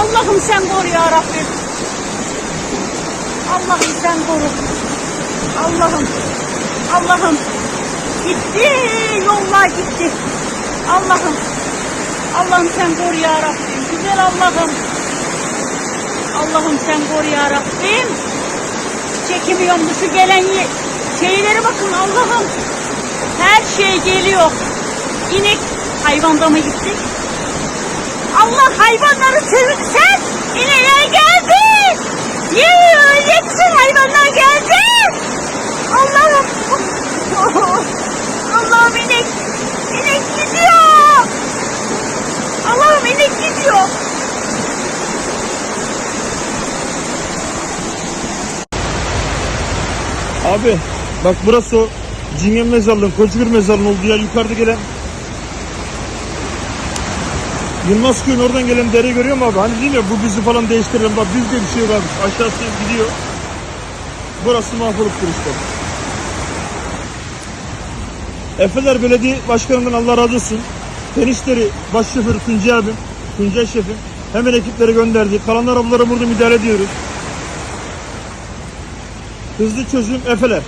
Allah'ım sen koru ya Rabbim. Allah'ım sen koru. Allah'ım. Allah'ım. Gitti. Yollar gitti. Allah'ım. Allah'ım sen koru ya Rabbim. Güzel Allah'ım. Allah'ım sen koru ya Rabbim. Çekemiyorum bu şu gelen şeylere bakın Allah'ım. Her şey geliyor. İnek hayvanda mı gitti? Allah hayvanları çevir sen. İneğe geldi. Yiyeceksin hayvanlar geldi. Allah'ım. Allah'ım inek. İnek gidiyor. Allah'ım inek gidiyor. Abi bak burası o Cingen mezarlığın, Koçgür mezarlığın olduğu yer yukarıda gelen Yılmaz köyün oradan gelen dere görüyor mu abi? Hani değil ya bu bizi falan değiştirelim. Bak bizde bir şey abi. Aşağısı gidiyor. Burası mahvolup işte. Efeler Belediye Başkanı'ndan Allah razı olsun. Tenişleri baş şoförü Tuncay abim, Tuncay şefim hemen ekiplere gönderdi. Kalan arabalara burada müdahale ediyoruz. Hızlı çözüm Efeler.